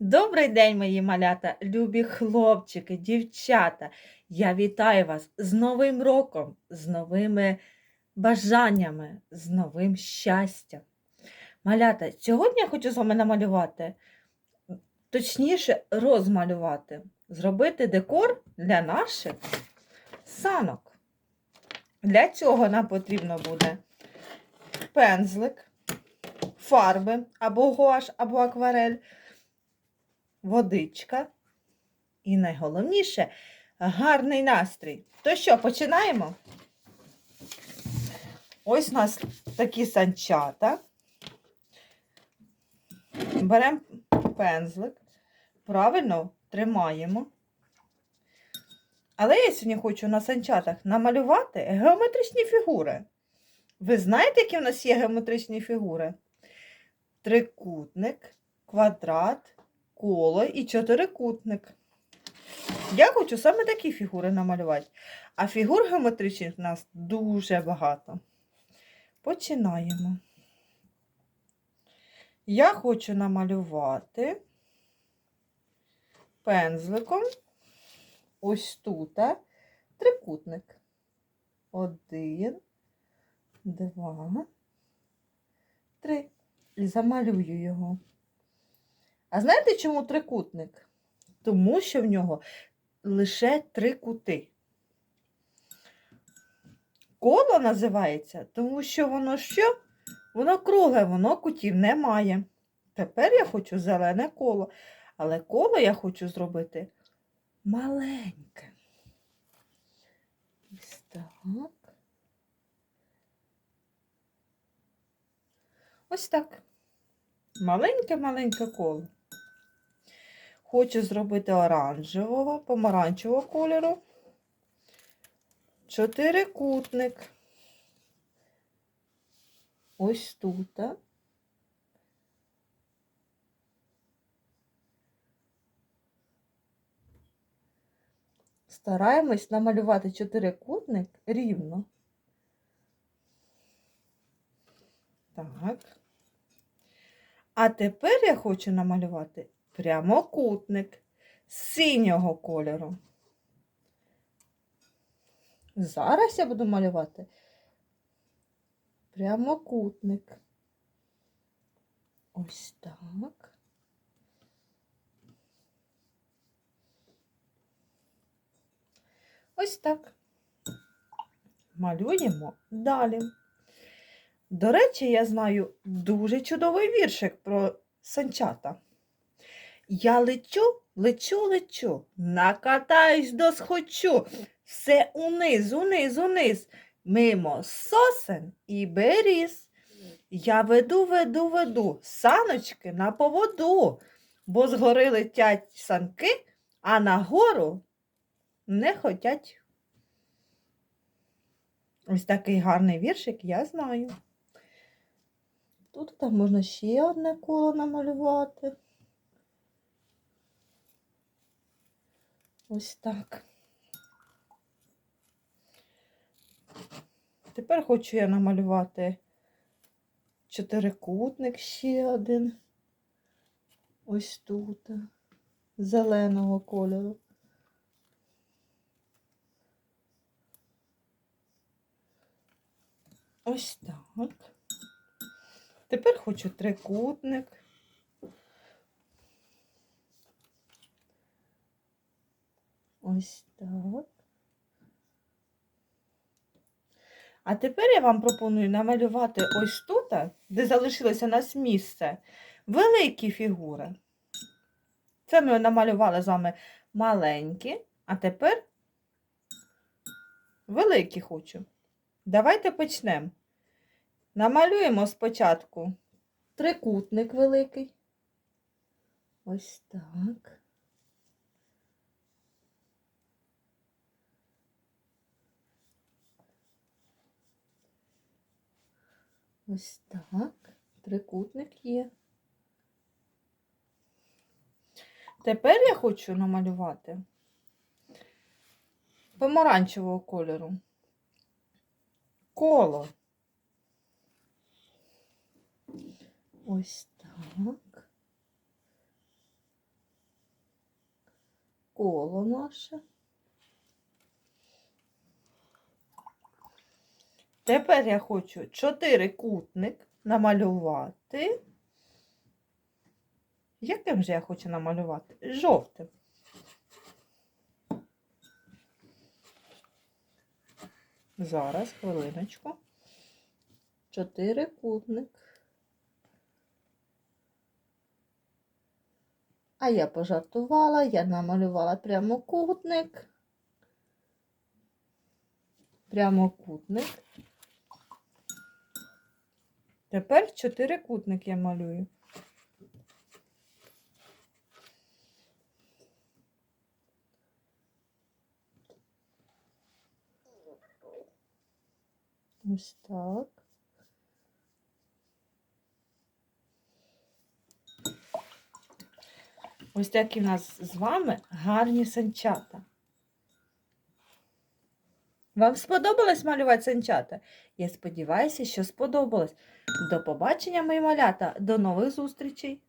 Добрий день, мої малята, любі хлопчики, дівчата. Я вітаю вас з Новим роком, з новими бажаннями, з новим щастям. Малята, сьогодні я хочу з вами намалювати, точніше, розмалювати, зробити декор для наших санок. Для цього нам потрібно буде пензлик, фарби або гуаш, або акварель водичка. І найголовніше гарний настрій. То що, починаємо? Ось у нас такі санчата. Беремо пензлик, правильно тримаємо. Але я сьогодні хочу на санчатах намалювати геометричні фігури. Ви знаєте, які в нас є геометричні фігури? Трикутник, квадрат, коло і чотирикутник. Я хочу саме такі фігури намалювати. А фігур геометричних в нас дуже багато. Починаємо. Я хочу намалювати пензликом ось тут трикутник. Один, два, три. І замалюю його. А знаєте, чому трикутник? Тому що в нього лише три кути. Коло називається, тому що воно що? Воно кругле, воно кутів не має. Тепер я хочу зелене коло, але коло я хочу зробити маленьке. Ось так. Ось так. Маленьке-маленьке коло. Хочу зробити оранжевого, помаранчевого кольору. Чотирикутник. Ось тут. Стараємось намалювати чотирикутник рівно. Так. А тепер я хочу намалювати прямокутник синього кольору. Зараз я буду малювати прямокутник. Ось так. Ось так. Малюємо далі. До речі, я знаю дуже чудовий віршик про санчата. Я лечу, лечу, лечу, накатаюсь до схочу, все униз, униз, униз, мимо сосен і беріз. Я веду, веду, веду саночки на поводу, бо згори летять санки, а нагору не хотять. Ось такий гарний віршик я знаю. Тут там можна ще одне коло намалювати. Ось так. Тепер хочу я намалювати чотирикутник ще один. Ось тут, зеленого кольору. Ось так. Тепер хочу трикутник. Ось так. А тепер я вам пропоную намалювати ось тут, де залишилося у нас місце, великі фігури. Це ми намалювали з вами маленькі, а тепер великі хочу. Давайте почнемо. Намалюємо спочатку трикутник великий. Ось так. Ось так. Трикутник є. Тепер я хочу намалювати помаранчевого кольору. Коло. Ось так. коло наше. Тепер я хочу чотирикутник намалювати. Яким же я хочу намалювати? Жовтим. Зараз, хвилиночку. Чотирикутник. А я пожартувала, я намалювала прямокутник. Прямокутник. Тепер чотирикутник я малюю. Ось так. Ось такі в нас з вами гарні санчата. Вам сподобалось малювати санчата? Я сподіваюся, що сподобалось. До побачення, мої малята, до нових зустрічей!